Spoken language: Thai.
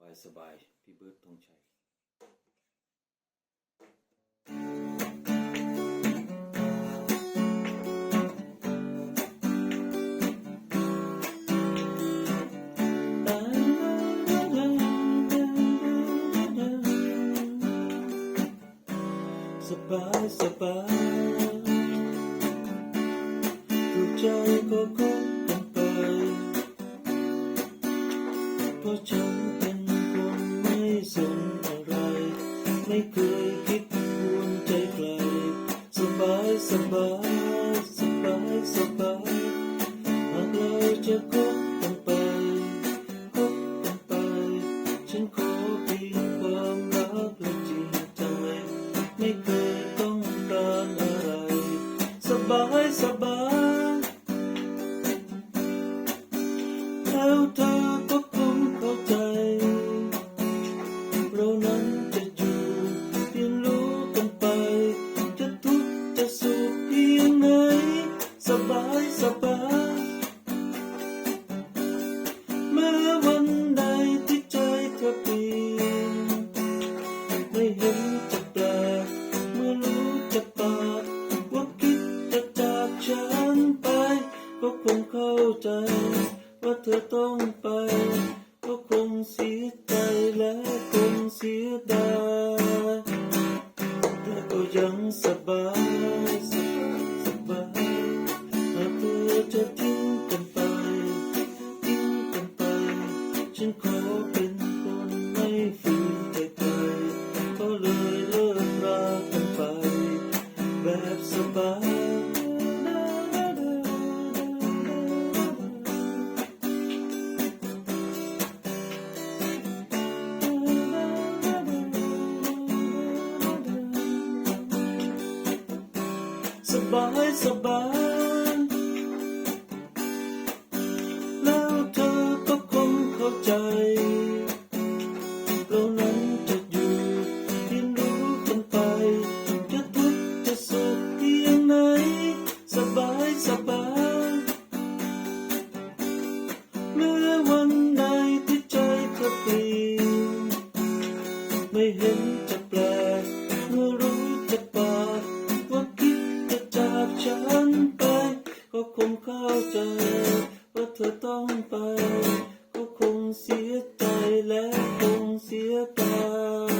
บายสบายพี่เบิร์ดธงชัยสบายสบายถูกใจก็คบกันไปเพราะฉัน ไม่เคยคิดวนใจใครสบายสบายสบายสบายหากเราจะคบกันไปคบกันไป ฉันขอเพียงความรักและจริงใจไม่เคยต้องการอะไร สบายสบาย สุขเพียงไหนสบายสบายแม้วันใดที่ใจเธอเปลี่ยนไม่เห็นจะแปลกเมื่อรู้จะปากว่าคิดจะจากฉันไปก็คงเข้าใจ ว่าเธอต้องไป ก็คงเสียใจและคงเสียดายแต่ก็ยังสบาย ฉันขอเป็นคนไม่ฝืนใจใครก็เลยเลิกรากันไป แบบสบายสบายสบาย บายสบายแม้วันใดที่ใจเธอเปลี่ยนไม่เห็นจะแปลกเมื่อรู้จะปากว่าคิดจะจากฉันไป ก็คงเข้าใจ ว่าเธอต้องไป ก็คงเสียใจและคงเสียดาย